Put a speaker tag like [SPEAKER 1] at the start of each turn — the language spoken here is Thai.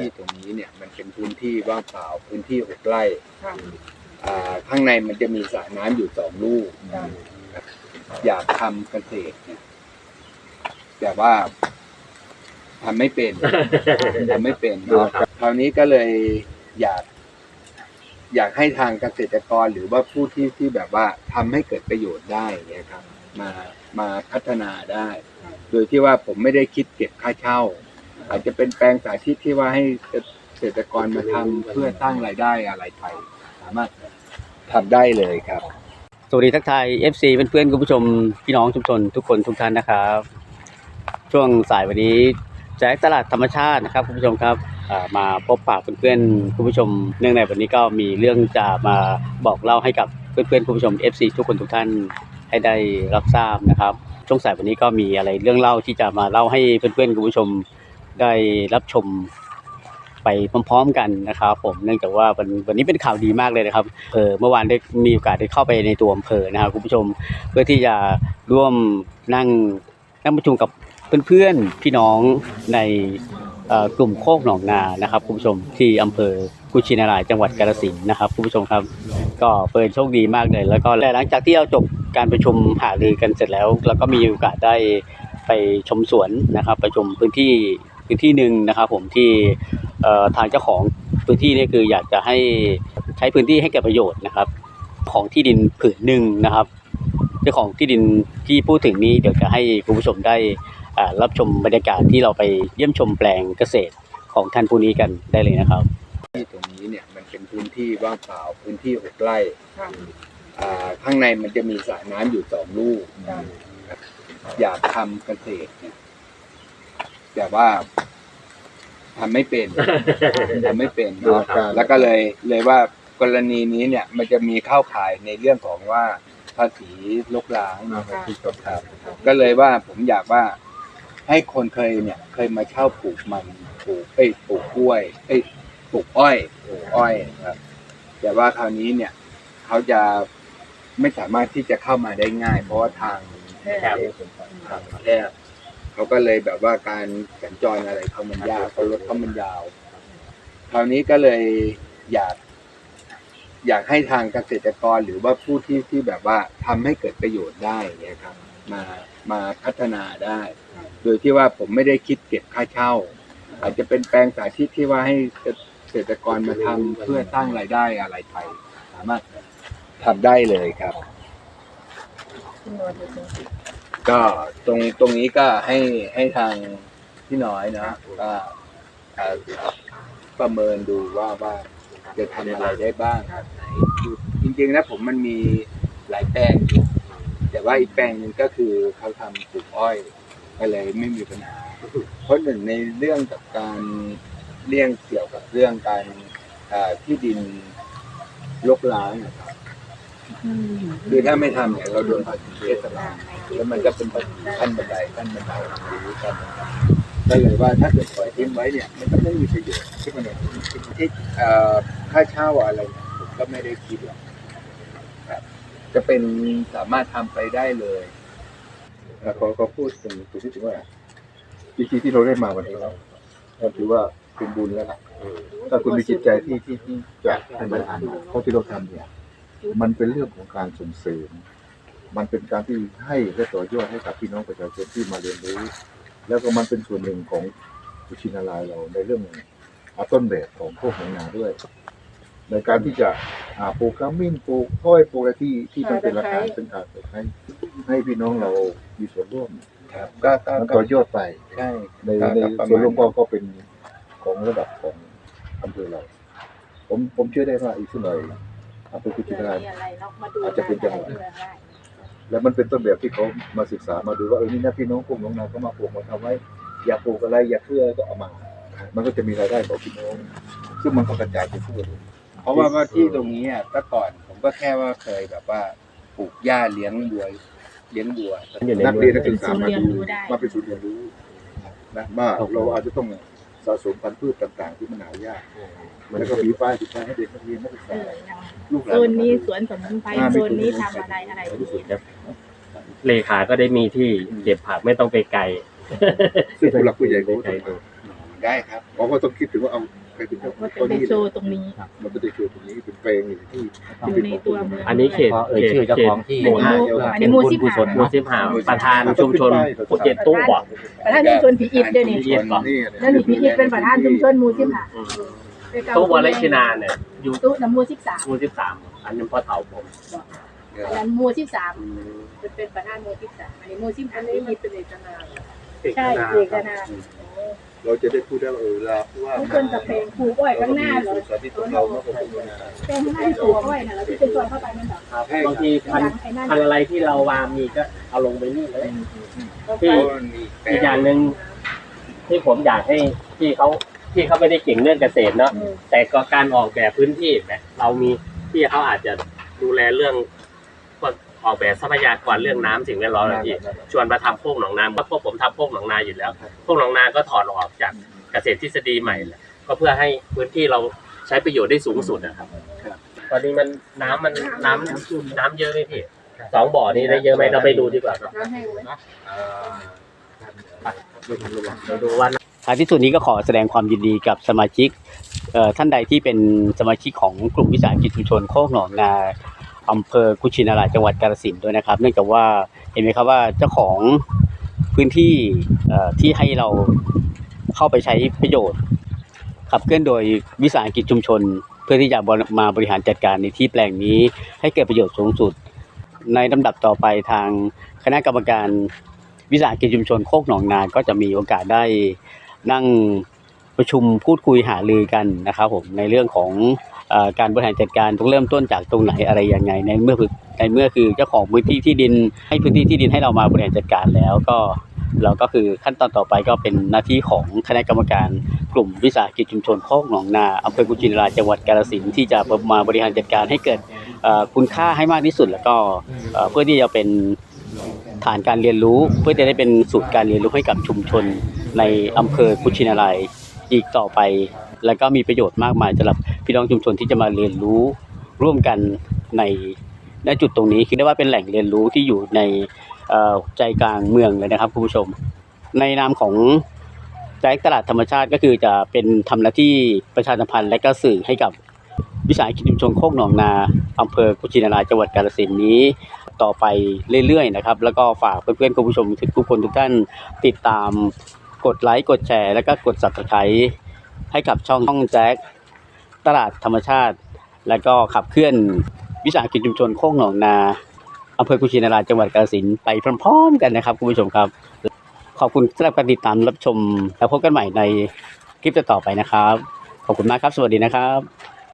[SPEAKER 1] ที่ตรงนี้เนี่ยมันเป็นพื้นที่ว่างเปล่าพื้นที่หกไร่
[SPEAKER 2] ค่ะ
[SPEAKER 1] อ่าข้างในมันจะมีสระน้ำอยู่สองลูก
[SPEAKER 2] ค่ะ
[SPEAKER 1] ครับอยากทำเกษตรเนี่ยแต่ว่าทำไม่เป็นทำไม่เป็นเนาะคราวนี้ก็เลยอยาก อยากให้ทางเกษตรกรหรือว่าผู้ที่ที่แบบว่าทำให้เกิดประโยชน์ได้เนี่ยครับ มามาพัฒนาได้ โดยที่ว่าผมไม่ได้คิดเก็บค่าเช่า อาจจะเป็นแปลงสาธิตที่ว่าให้เกษตรกรมาทำเพื่อสร้างรายได้อะไรไป สามารถทำได้เลยครับ
[SPEAKER 3] สวัสดีทักทาย FC เพื่อนๆคุณผู้ชมพี่น้องชุมชนทุกคนทุกท่านนะครับ ช่วงสายวันนี้แจ็คตลาดธรรมชาตินะครับคุณผู้ชมครับอ่ามาพบปะเพื่อนๆคุณผู้ชม เนื่องในวันนี้ก็มีเรื่องจะมาบอกเล่าให้กับเพื่อนๆคุณผู้ชม FC ทุกคนทุกท่านให้ได้รับทราบนะครับ ช่วงสายวันนี้ก็มีอะไรเรื่องเล่าที่จะมาเล่าให้เพื่อนๆคุณผู้ชม ได้รับชมไปพร้อมๆกันนะครับ ผมเนื่องจากว่าวันวันนี้เป็นข่าวดีมากเลยนะครับเภอเมื่อวานได้มีโอกาสได้เข้าไปในตัวอำเภอนะครับคุณผู้ชมเพื่อที่จะร่วมนั่งนั่งประชุมกับเพื่อนๆพี่น้องในกลุ่มโคกหนองนานะครับคุณผู้ชมที่อำเภอกุชินารายจังหวัดกาฬสินธุ์นะครับคุณผู้ชมครับ ก็เปิดโชคดีมากเลย แล้วก็หลังจากที่เราจบการประชุมหารือกันเสร็จแล้วแล้วก็มีโอกาสได้ไปชมสวนนะครับไปชมพื้นที่ พื้นที่หนึ่งนะครับผมที่ทางเจ้าของพื้นที่นี่คืออยากจะให้ใช้พื้นที่ให้เกิดประโยชน์นะครับ ของที่ดินผืนหนึ่งนะครับ เจ้าของที่ดินที่พูดถึงนี้เดี๋ยวจะให้คุณผู้ชมได้รับชมบรรยากาศที่เราไปเยี่ยมชมแปลงเกษตรของท่านผู้นี้กันได้เลยนะครับ
[SPEAKER 1] ที่ตรงนี้เนี่ยมันเป็นพื้นที่ว่างเปล่าพื้นที่หกไร่ข้างในมันจะมีสระน้ำอยู่สองลูกอยากทำเกษตรเนี่ย แต่ว่าทำไม่เป็นทำไม่เป็นเนาะแล้วก็เลยเลยว่ากรณีนี้เนี่ย มันจะมีเข้าข่ายในเรื่องของว่าภาษีลกล้างนะครับที่ครับ ก็เลยว่าผมอยากว่าให้คนเคยเนี่ย เคยมาเช่าปลูกมันปลูกเอ้ยปลูกกล้วยเอ้ยปลูกอ้อยปลูกอ้อยครับ แต่ว่าคราวนี้เนี่ย เขาจะไม่สามารถที่จะเข้ามาได้ง่าย เพราะว่าทาง
[SPEAKER 2] แคบ
[SPEAKER 1] ทางแคบ เขาก็เลยแบบว่าการสัญจรอะไรเขามันยากเขารถเขามันยาว คราวนี้ก็เลยอยาก อยากให้ทางเกษตรกรหรือว่าผู้ที่ที่แบบว่าทำให้เกิดประโยชน์ได้เนี่ยครับ มามาพัฒนาได้ โดยที่ว่าผมไม่ได้คิดเก็บค่าเช่า อาจจะเป็นแปลงสาธิตที่ว่าให้เกษตรกรมาทำเพื่อสร้างรายได้อะไรไปสามารถทำได้เลยครับ
[SPEAKER 2] คุณนวลดูสิ
[SPEAKER 1] ก็ตรงตรงนี้ก็ให้ให้ทางพี่น้อยนะก็เอ่อประเมินดูว่าว่าจะทำอะไรได้บ้างครับไหนคือจริงๆนะผมมันมีหลายแปลงอยู่แต่ว่าอีกแปลงหนึ่งก็คือเขาทำปลูกอ้อยก็เลยไม่มีปัญหา เพราะหนึ่งในเรื่องกับการเรื่องเกี่ยวกับเรื่องการเอ่อที่ดินลกล้างนะครับ คือถ้าไม่ทำเนี่ยเราโดนภาษีเทศบาลแล้วมันก็เป็นขั้นบันไดขั้นบันไดหรือกันก็เลยว่าถ้าเกิดปล่อยทิ้งไว้เนี่ย มันก็ไม่มีประโยชน์ที่มันที่เอ่อค่าเช่าอะไรเนี่ยผมก็ไม่ได้คิดหรอกครับ จะเป็นสามารถทำไปได้เลยแล้วเขาพูดถึงจุดที่ถึงว่าจริงๆที่เราได้มาวันนี้แล้วก็ถือว่าเป็นบุญแล้วล่ะถ้าคุณมีจิตใจที่ที่ที่จะให้มันอ่านเพราะที่เราทำเนี่ย มันเป็นเรื่องของการส่งเสริม มันเป็นการที่ให้และต่อยอดให้กับพี่น้องประชาชนที่มาเรียนรู้ แล้วก็มันเป็นส่วนหนึ่งของวิชินาลายเราในเรื่องอาต้นแบบของพวกหนองนาด้วย ในการที่จะหาปลูกขมิ้นปลูกอ้อยปลูกอะไรที่ที่มันเป็นราคาเป็นขาดให้ให้พี่น้องเรามีส่วนร่วมครับก็ก็
[SPEAKER 4] มัน
[SPEAKER 1] ก็
[SPEAKER 4] ต่อยอดไป
[SPEAKER 1] ใช่
[SPEAKER 4] ใน
[SPEAKER 1] ครับ
[SPEAKER 4] ใน
[SPEAKER 1] ประมาณ
[SPEAKER 4] ส่วนรวมก็ก็เป็นของระดับของอำเภอเรา ผมผมเชื่อได้ว่าอีกสักหน่อยอำ เภอกุชินาราย
[SPEAKER 2] อะไรเนา
[SPEAKER 4] อาจจะเป็นจังหวะ
[SPEAKER 2] ได้
[SPEAKER 4] แล้วมันเป็นต้นแบบที่เขามาศึกษามาดูว่าเออนี่นะพี่น้องพวกน้องนาเขามาปลูกมาทำไว้ อยากปลูกอะไรอยากเพื่อก็เอามา มันก็จะมีรายได้ต่อพี่น้อง ซึ่งมันก็กระจายไปทั่วเลย
[SPEAKER 1] เพราะว่าว่าที่ตรงนี้อะก็ก่อนผมก็แค่ว่าเคยแบบว่าปลูกหญ้าเลี้ยงวัวเลี้ยงวัว
[SPEAKER 4] นักเรียนนักศึกษามาดูมาเป็นศูนย์เรียนรู้นะว่าเราอาจจะต้อง สะสมพันธุ์พืชต่าง ๆ ที่มันหายากแล้วก็มีป้ายติดป้ายให้เด็กนักเรียนนักศึก
[SPEAKER 2] เอ
[SPEAKER 4] ษา
[SPEAKER 2] ออย่าง
[SPEAKER 4] ลูกหลา
[SPEAKER 2] โซ
[SPEAKER 4] น
[SPEAKER 2] นนี้สวนสมุนไพรโซนนี้ทำอะไรอะไร
[SPEAKER 4] รู้สึก
[SPEAKER 5] ครับเลขาก็ได้มีที่เก็บผักไม่ต้องไปไกล
[SPEAKER 4] ซึ่งผู้หลักผู้ใหญ่เขาต้อง
[SPEAKER 1] ได้ครับ
[SPEAKER 4] เพราะว่าต้องคิดถึงว่าเอา ใครเป็นเจ้าของ
[SPEAKER 2] ว่าจะ
[SPEAKER 4] ต้น
[SPEAKER 2] เป็น
[SPEAKER 4] นี้
[SPEAKER 2] โชว์ตรงนี้
[SPEAKER 4] มันไม่ได้โชว์ตรงนี้เป็นแปลงอยู่ที่
[SPEAKER 2] อยู่ในตัวเมือง
[SPEAKER 5] อันนี้เขต
[SPEAKER 6] พอเอ่ยชื่อเจ้าของที่
[SPEAKER 2] อันนี้หมู่อันนี้หมู่สิบ
[SPEAKER 6] กุศ
[SPEAKER 2] ห้า
[SPEAKER 6] ล
[SPEAKER 5] หมู่สิบห้าประธานชุมชนผู้เจ็ดตู้บ่
[SPEAKER 2] ประธานชุมชนผีอิฐเดี๋ยวนี้
[SPEAKER 5] ผีอิฐ
[SPEAKER 4] นี่
[SPEAKER 2] แล้วมีผีอิฐเป็นประธานชุมชนหมู่สิบห้า
[SPEAKER 5] ตู้วอลเลชินาเนี่ยอยู่
[SPEAKER 2] ตู้น้ำหมู่สิบสาม
[SPEAKER 5] หมู่สิบสามอันนี้พ่อเฒ่าผม
[SPEAKER 2] อันนั้นหมู่สิบสามเป็นเป็นประธานหมู่สิบสามอันนี้หมู่สิบห้านี่เป็นเอกนา ใช่เอกนา
[SPEAKER 4] เราจะได้พูดได้ว่าเออลาว่า
[SPEAKER 2] ทุกคนจะเพลงปลูกอ้อยข้างหน้าเหรอ
[SPEAKER 4] สาธิตของเราเมื่อกี้นะ
[SPEAKER 2] เพลงข้างหน้าปลูกอ้อยนะเราที่เป็นซอยเข้าไปนั่นเหรอ
[SPEAKER 5] ครับบางทีพัน
[SPEAKER 2] ไอ้นั่น
[SPEAKER 5] พันอะไรที่เราวางมีก็เอาลงไปนี่เลย
[SPEAKER 2] เรา
[SPEAKER 5] ที่
[SPEAKER 2] ไป
[SPEAKER 5] อีกอย่างหนึ่งที่ผมอยากให้ที่เขาที่เขาไม่ได้เก่งเรื่องเกษตรเนาะแต่ก็การออกแบบพื้นที่แบบเรามีที่เขาอาจจะดูแลเรื่องพวก ออกแบบทรัพยากรเรื่องน้ำสิ่งแวดล้อมอะไรที่ชวนมาทำโคกหนองนาเพราะพวกผมทำโคกหนองนาอยู่แล้วโคกหนองนาก็ถอดออกจากเกษตรทฤษฎีใหม่แหละก็เพื่อให้พื้นที่เราใช้ประโยชน์ได้สูงสุดนะครับตอนนี้มันน้ำมันน้ำน้ำเยอะไหมพี่สองบ่อนี้ได้เยอะไหมเราไปดูดีกว่าครับ
[SPEAKER 2] น้ำแห้งไหม
[SPEAKER 5] เราดูว่า
[SPEAKER 3] ท้ายที่สุดนี้ก็ขอแสดงความยินดีกับสมาชิกเอ่อท่านใดที่เป็นสมาชิกของกลุ่มวิสาหกิจชุมชนโคกหนองนา อำเภอกุชินารายจังหวัดกาฬสินธุ์ด้วยนะครับ เนื่องจากว่าเห็นไหมครับว่าเจ้าของพื้นที่ที่ให้เราเข้าไปใช้ประโยชน์ขับเคลื่อนโดยวิสาหกิจชุมชน เพื่อที่จะมาบริหารจัดการในที่แปลงนี้ ให้เกิดประโยชน์สูงสุด ในลำดับต่อไปทางคณะกรรมการวิสาหกิจชุมชนโคกหนองนา ก็จะมีโอกาสได้นั่งประชุมพูดคุยหารือกันนะครับผมในเรื่องของ การบริหารจัดการต้องเริ่มต้นจากตรงไหนอะไรยังไงในเมื่อคือในเมื่อคือเจ้าของพื้นที่ที่ดิน ให้พื้นที่ที่ดินให้เรามาบริหารจัดการแล้วก็เราก็คือขั้นตอนต่อไปก็เป็นหน้าที่ของคณะกรรมการกลุ่มวิสาหกิจชุมชนโคกหนองนาอำเภอกุชินารายจังหวัดกาฬสินธุ์ที่จะมาบริหารจัดการให้เกิดคุณค่าให้มากที่สุด แล้วก็เอ่อเพื่อที่จะเป็นฐานการเรียนรู้ เพื่อจะได้เป็นสูตรการเรียนรู้ให้กับชุมชนในอำเภอกุชินารายอีกต่อไป แล้วก็มีประโยชน์มากมายสำหรับพี่น้องชุมชนที่จะมาเรียนรู้ร่วมกันในณจุดตรงนี้คือได้ว่าเป็นแหล่งเรียนรู้ที่อยู่ในใจกลางเมืองเลยนะครับคุณผู้ชม ในนามของแจ็คตลาดธรรมชาติก็คือจะเป็นทำหน้าที่ประชาสัมพันธ์และก็สื่อให้กับวิสาหกิจชุมชนโคกหนองนาอำเภอกุชินาราจังหวัดกาฬสินธุ์นี้ต่อไปเรื่อยๆนะครับ แล้วก็ฝากเพื่อนๆคุณผู้ชมทุกคนทุกท่านติดตามกดไลค์กดแชร์ แล้วก็กด subscribe ให้กับช่องช่องแจ็คตลาดธรรมชาติ และก็ขับเคลื่อนวิสาหกิจชุมชนโคกหนองนาอำเภอกุชินาราจังหวัดกาฬสินธุ์ไปพร้อมๆกันนะครับคุณผู้ชมครับ ขอบคุณสำหรับการติดตามรับชม แล้วพบกันใหม่ในคลิปต่อๆไปนะครับ ขอบคุณมากครับ สวัสดีนะครับ